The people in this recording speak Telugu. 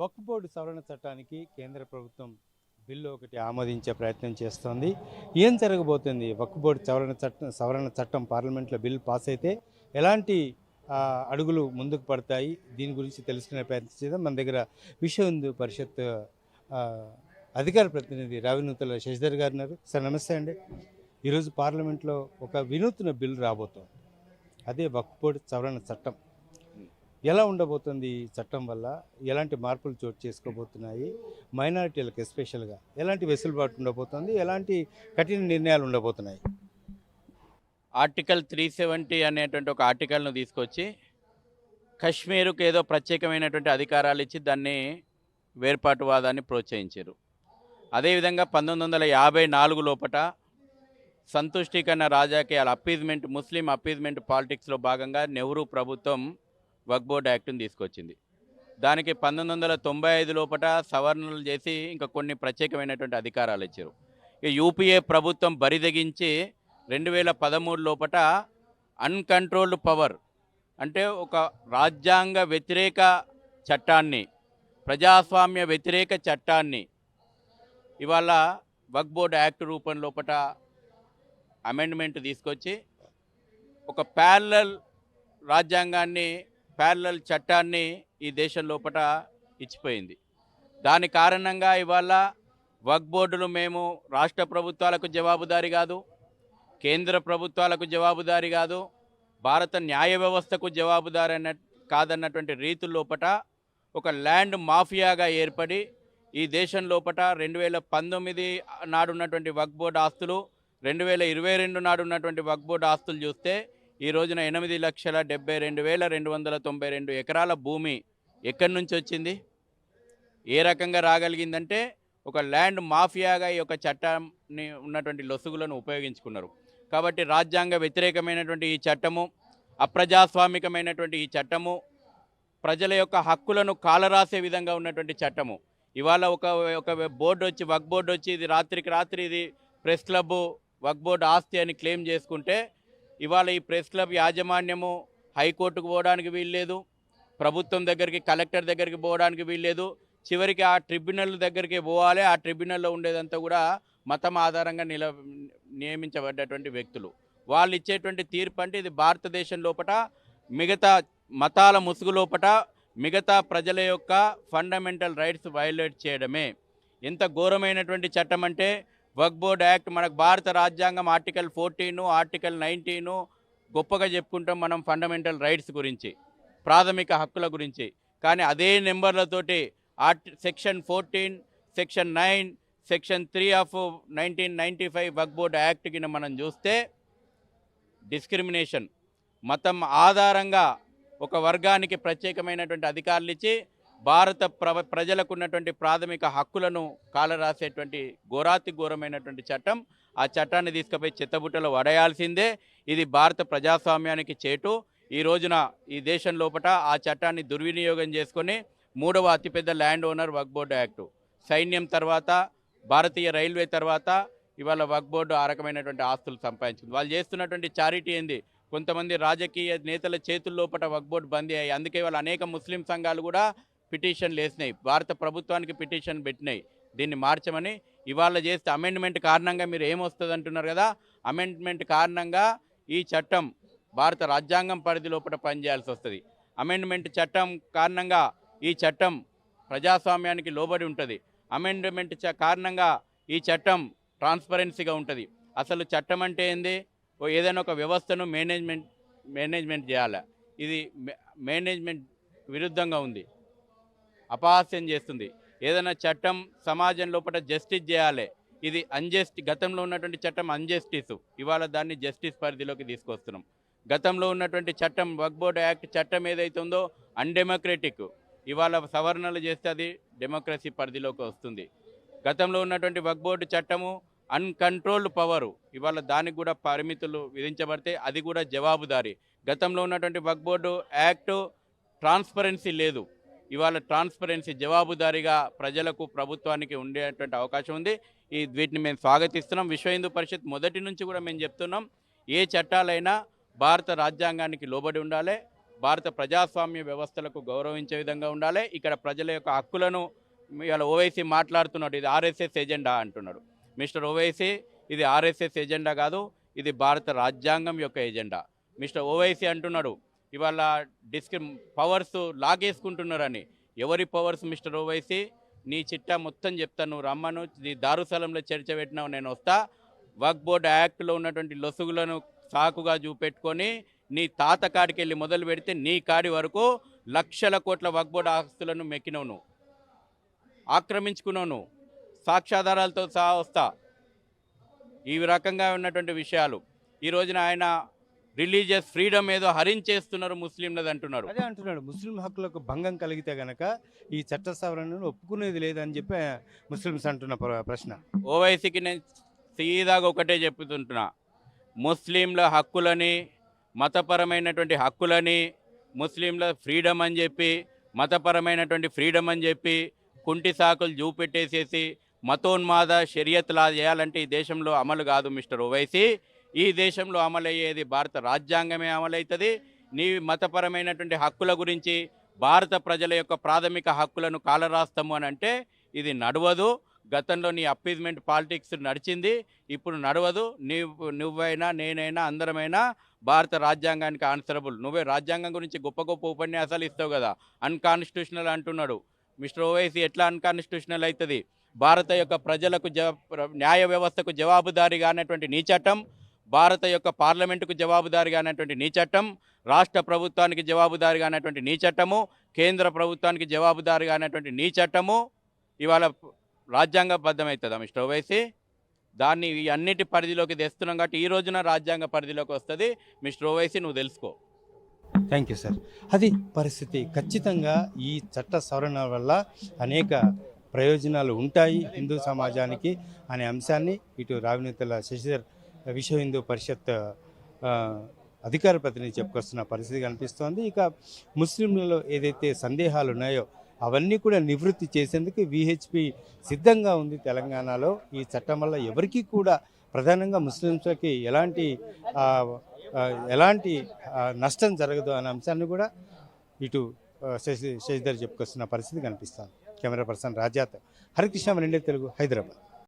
వక్ఫ్ బోర్డు సవరణ చట్టానికి కేంద్ర ప్రభుత్వం బిల్లు ఒకటి ఆమోదించే ప్రయత్నం చేస్తోంది. ఏం జరగబోతుంది? వక్ఫ్ బోర్డు సవరణ చట్టం సవరణ చట్టం పార్లమెంట్లో బిల్లు పాస్ అయితే ఎలాంటి అడుగులు ముందుకు పడతాయి? దీని గురించి తెలుసుకునే ప్రయత్నం చేద్దాం. మన దగ్గర విశ్వ హిందూ పరిషత్ అధికార ప్రతినిధి రావినూతల శశిధర్ గారు ఉన్నారు. సార్ నమస్తే అండి. ఈరోజు పార్లమెంట్లో ఒక వినూత్న బిల్ రాబోతోంది. అదే వక్ఫ్ బోర్డు సవరణ చట్టం. ఎలా ఉండబోతుంది ఈ చట్టం వల్ల? ఎలాంటి మార్పులు చోటు చేసుకోబోతున్నాయి? మైనారిటీలకు ఎస్పెషల్గా ఎలాంటి వెసులుబాటు ఉండబోతుంది? ఎలాంటి కఠిన నిర్ణయాలు ఉండబోతున్నాయి? ఆర్టికల్ త్రీ సెవెంటీ అనేటువంటి ఒక ఆర్టికల్ను తీసుకొచ్చి కశ్మీరుకు ఏదో ప్రత్యేకమైనటువంటి అధికారాలు ఇచ్చి దాన్ని వేర్పాటువాదాన్ని ప్రోత్సహించారు. అదేవిధంగా పంతొమ్మిది వందల యాభై నాలుగు లోపట సంతుష్టీకరణ రాజాకి అప్పీజ్మెంట్ ముస్లిం అప్పీజ్మెంట్ పాలిటిక్స్లో భాగంగా నెహ్రూ ప్రభుత్వం వక్ బోర్డ్ యాక్ట్ని తీసుకొచ్చింది. దానికి పంతొమ్మిది వందల తొంభై ఐదు లోపట సవరణలు చేసి ఇంకా కొన్ని ప్రత్యేకమైనటువంటి అధికారాలు ఇచ్చారు. ఈ యూపీఏ ప్రభుత్వం బరిదగించి రెండు వేల పదమూడు లోపట అన్కంట్రోల్డ్ పవర్ అంటే ఒక రాజ్యాంగ వ్యతిరేక చట్టాన్ని ప్రజాస్వామ్య వ్యతిరేక చట్టాన్ని ఇవాళ వక్ బోర్డ్ యాక్ట్ రూపం లోపల అమెండ్మెంట్ తీసుకొచ్చి ఒక ప్యారలల్ రాజ్యాంగాన్ని ప్యారలల్ చట్టాన్ని ఈ దేశం లోపల ఇచ్చిపోయింది. దాని కారణంగా ఇవాళ వక్ బోర్డులు మేము రాష్ట్ర ప్రభుత్వాలకు జవాబుదారి కాదు కేంద్ర ప్రభుత్వాలకు జవాబుదారి కాదు భారత న్యాయ వ్యవస్థకు జవాబుదారి అన్న కాదన్నటువంటి రీతుల లోపల ఒక ల్యాండ్ మాఫియాగా ఏర్పడి ఈ దేశం లోపల రెండు వేల పంతొమ్మిది నాడున్నటువంటి వక్ బోర్డు ఆస్తులు రెండు వేల ఇరవై రెండు నాడున్నటువంటి వక్ బోర్డు ఆస్తులు చూస్తే ఈ రోజున ఎనిమిది లక్షల డెబ్బై రెండు వేల రెండు వందల తొంభై రెండు ఎకరాల భూమి ఎక్కడి నుంచి వచ్చింది? ఏ రకంగా రాగలిగిందంటే ఒక ల్యాండ్ మాఫియాగా ఈ యొక్క చట్టాన్ని ఉన్నటువంటి లొసుగులను ఉపయోగించుకున్నారు. కాబట్టి రాజ్యాంగ వ్యతిరేకమైనటువంటి ఈ చట్టము అప్రజాస్వామికమైనటువంటి ఈ చట్టము ప్రజల యొక్క హక్కులను కాలరాసే విధంగా ఉన్నటువంటి చట్టము. ఇవాళ ఒక ఒక బోర్డు వచ్చి వక్ బోర్డు వచ్చి ఇది రాత్రికి రాత్రి ఇది ప్రెస్ క్లబ్ వక్ బోర్డు ఆస్తి అని క్లెయిమ్ చేసుకుంటే ఇవాళ ఈ ప్రెస్ క్లబ్ యాజమాన్యము హైకోర్టుకు పోవడానికి వీల్లేదు. ప్రభుత్వం దగ్గరికి కలెక్టర్ దగ్గరికి పోవడానికి వీల్లేదు. చివరికి ఆ ట్రిబ్యునల్ దగ్గరికి పోవాలి. ఆ ట్రిబ్యునల్లో ఉండేదంతా కూడా మతం ఆధారంగా నిల నియమించబడ్డటువంటి వ్యక్తులు. వాళ్ళు ఇచ్చేటువంటి తీర్పు అంటే ఇది భారతదేశం లోపల మిగతా మతాల ముసుగు లోపల మిగతా ప్రజల యొక్క ఫండమెంటల్ రైట్స్ వైలేట్ చేయడమే. ఎంత ఘోరమైనటువంటి చట్టం అంటే వక్ బోర్డ్ యాక్ట్ మనకు భారత రాజ్యాంగం ఆర్టికల్ ఫోర్టీను ఆర్టికల్ నైన్టీను గొప్పగా చెప్పుకుంటాం మనం ఫండమెంటల్ రైట్స్ గురించి ప్రాథమిక హక్కుల గురించి. కానీ అదే నెంబర్లతోటి art section fourteen section nine section three of nineteen ninety five Waqf board act కింద మనం చూస్తే డిస్క్రిమినేషన్ మతం ఆధారంగా ఒక వర్గానికి ప్రత్యేకమైనటువంటి అధికారులు ఇచ్చి భారత ప్రజలకు ఉన్నటువంటి ప్రాథమిక హక్కులను కాలరాసేటువంటి ఘోరాతి ఘోరమైనటువంటి చట్టం ఆ చట్టాన్ని తీసుకుపోయి చిత్తబుట్టలో వడయాల్సిందే. ఇది భారత ప్రజాస్వామ్యానికి చేటు. ఈ రోజున ఈ దేశం లోపల ఆ చట్టాన్ని దుర్వినియోగం చేసుకొని మూడవ అతిపెద్ద land owner Waqf board act. సైన్యం తర్వాత భారతీయ రైల్వే తర్వాత ఇవాళ వక్ బోర్డు ఆ రకమైనటువంటి ఆస్తులు సంపాదించింది. వాళ్ళు చేస్తున్నటువంటి చారిటీ ఏంది? కొంతమంది రాజకీయ నేతల చేతుల్లోపట వక్ బోర్డు బందీ అయ్యి అందుకే వాళ్ళు అనేక ముస్లిం సంఘాలు కూడా పిటిషన్లు వేసినాయి. భారత ప్రభుత్వానికి పిటిషన్ పెట్టినాయి. దీన్ని మార్చమని ఇవాళ చేస్తే అమెండ్మెంట్ కారణంగా మీరు ఏమొస్తుంది అంటున్నారు కదా? అమెండ్మెంట్ కారణంగా ఈ చట్టం భారత రాజ్యాంగం పరిధి లోపల పనిచేయాల్సి వస్తుంది. అమెండ్మెంట్ చట్టం కారణంగా ఈ చట్టం ప్రజాస్వామ్యానికి లోబడి ఉంటుంది. అమెండ్మెంట్ చ కారణంగా ఈ చట్టం ట్రాన్స్పరెన్సీగా ఉంటుంది. అసలు చట్టం అంటే ఏంది? ఏదైనా ఒక వ్యవస్థను మేనేజ్మెంట్ మేనేజ్మెంట్ చేయాలి? ఇది మే- మేనేజ్మెంట్ విరుద్ధంగా ఉంది. అపహాస్యం చేస్తుంది. ఏదైనా చట్టం సమాజం లోపల జస్టిస్ చేయాలి. ఇది అన్జస్ట్ గతంలో ఉన్నటువంటి చట్టం అన్జస్టిస్ ఇవాళ దాన్ని జస్టిస్ పరిధిలోకి తీసుకొస్తున్నాం. గతంలో ఉన్నటువంటి చట్టం వక్ బోర్డ్ యాక్ట్ చట్టం ఏదైతే ఉందో అన్డెమోక్రటిక్ ఇవాళ సవరణలు చేస్తే అది డెమోక్రసీ పరిధిలోకి వస్తుంది. గతంలో ఉన్నటువంటి వక్ బోర్డు చట్టము అన్కంట్రోల్డ్ పవరు ఇవాళ దానికి కూడా పరిమితులు విధించబడితే అది కూడా జవాబుదారీ. గతంలో ఉన్నటువంటి వక్ బోర్డు యాక్ట్ ట్రాన్స్పరెన్సీ లేదు. ఇవాళ ట్రాన్స్పరెన్సీ జవాబుదారీగా ప్రజలకు ప్రభుత్వానికి ఉండేటువంటి అవకాశం ఉంది. ఈ వీటిని మేము స్వాగతిస్తున్నాం. విశ్వ హిందూ పరిషత్ మొదటి నుంచి కూడా మేము చెప్తున్నాం. ఏ చట్టాలైనా భారత రాజ్యాంగానికి లోబడి ఉండాలి. భారత ప్రజాస్వామ్య వ్యవస్థలకు గౌరవించే విధంగా ఉండాలి. ఇక్కడ ప్రజల యొక్క హక్కులను ఇవాళ ఓవైసీ మాట్లాడుతున్నాడు. ఇది ఆర్ఎస్ఎస్ ఎజెండా అంటున్నాడు. మిస్టర్ ఓవైసీ ఇది ఆర్ఎస్ఎస్ ఎజెండా కాదు. ఇది భారత రాజ్యాంగం యొక్క ఎజెండా. మిస్టర్ ఓవైసీ అంటున్నాడు ఇవాళ డిస్క్రి పవర్స్ లాగేసుకుంటున్నారని. ఎవరి పవర్స్ మిస్టర్ ఓవైసీ? నీ చిట్టా మొత్తం చెప్తాను నువ్వు రమ్మను. నీ దారుస్థలంలో చర్చ పెట్టినావు నేను వస్తా. వర్క్ బోర్డ్ యాక్ట్లో ఉన్నటువంటి లొసుగులను సాకుగా చూపెట్టుకొని నీ తాత కాడికి వెళ్ళి మొదలు పెడితే నీ కాడి వరకు లక్షల కోట్ల వక్ బోర్డ్ ఆస్తులను మెక్కినవు నువ్వు. ఆక్రమించుకున్నావు నువ్వు. సాక్ష్యాధారాలతో సహా వస్తా. ఈ రకంగా ఉన్నటువంటి విషయాలు. ఈ రోజున ఆయన రిలీజియస్ ఫ్రీడమ్ ఏదో హరించేస్తున్నారు ముస్లింలది అంటున్నారు. అదే అంటున్నాడు. ముస్లిం హక్కులకు భంగం కలిగితే గనక ఈ చట్ట సవరణను ఒప్పుకునేది లేదని చెప్పి ముస్లిమ్స్ అంటున్న ప్ర- ప్రశ్న. ఓవైసీకి నేను సీదాగా ఒకటే చెప్తుంటున్నా. ముస్లింల హక్కులని మతపరమైనటువంటి హక్కులని ముస్లింల ఫ్రీడమ్ అని చెప్పి మతపరమైనటువంటి ఫ్రీడమ్ అని చెప్పి కుంటి సాకులు చూపెట్టేసేసి మతోన్మాద షరియత్లా చేయాలంటే ఈ దేశంలో అమలు కాదు మిస్టర్ ఓవైసీ. ఈ దేశంలో అమలయ్యేది భారత రాజ్యాంగమే అమలవుతుంది నీ మతపరమైనటువంటి హక్కుల గురించి భారత ప్రజల యొక్క ప్రాథమిక హక్కులను కాలరాస్తాము అని అంటే ఇది నడవదు. గతంలో నీ అప్పీజ్మెంట్ పాలిటిక్స్ నడిచింది ఇప్పుడు నడవదు. నీవు నువ్వైనా నేనైనా అందరమైనా భారత రాజ్యాంగానికి ఆన్సరబుల్. నువ్వే రాజ్యాంగం గురించి గొప్ప గొప్ప ఉపన్యాసాలు ఇస్తావు కదా. అన్కాన్స్టిట్యూషనల్ అంటున్నాడు. మిస్టర్ ఓవైసీ ఎట్లా అన్కాన్స్టిట్యూషనల్ అవుతుంది భారత యొక్క ప్రజలకు జ న్యాయ వ్యవస్థకు జవాబుదారీగా అనేటువంటి నీ చట్టం భారత యొక్క పార్లమెంటుకు జవాబుదారీగా అనేటువంటి నీ చట్టం రాష్ట్ర ప్రభుత్వానికి జవాబుదారీగా అనేటువంటి నీ చట్టము కేంద్ర ప్రభుత్వానికి జవాబుదారీగా అనేటువంటి నీ చట్టము ఇవాళ రాజ్యాంగబద్ధమవుతుందా మిస్టర్ ఓవైసీ? దాన్ని ఈ అన్నిటి పరిధిలోకి తెస్తున్నాం కాబట్టి ఈ రోజున రాజ్యాంగ పరిధిలోకి వస్తుంది. మిస్టర్ ఓవైసీ నువ్వు తెలుసుకో. Thank you sir. అది పరిస్థితి ఖచ్చితంగా ఈ చట్ట సవరణ వల్ల అనేక ప్రయోజనాలు ఉంటాయి హిందూ సమాజానికి అనే అంశాన్ని ఇటు రావినేతల శశిధర్ విశ్వ హిందూ పరిషత్ అధికార ప్రతినిధి చెప్పుకొస్తున్న పరిస్థితి కనిపిస్తోంది. ఇక ముస్లింలలో ఏదైతే సందేహాలు ఉన్నాయో అవన్నీ కూడా నివృత్తి చేసేందుకు విహెచ్పి సిద్ధంగా ఉంది తెలంగాణలో. ఈ చట్టం వల్ల ఎవరికీ కూడా ప్రధానంగా ముస్లింస్లకి ఎలాంటి ఎలాంటి నష్టం జరగదు అనే అంశాన్ని కూడా ఇటు శశి శశిధర్ చెప్పుకొస్తున్న పరిస్థితి కనిపిస్తుంది. కెమెరా పర్సన్ రాజాత్ హరికృష్ణ రెండే తెలుగు హైదరాబాద్.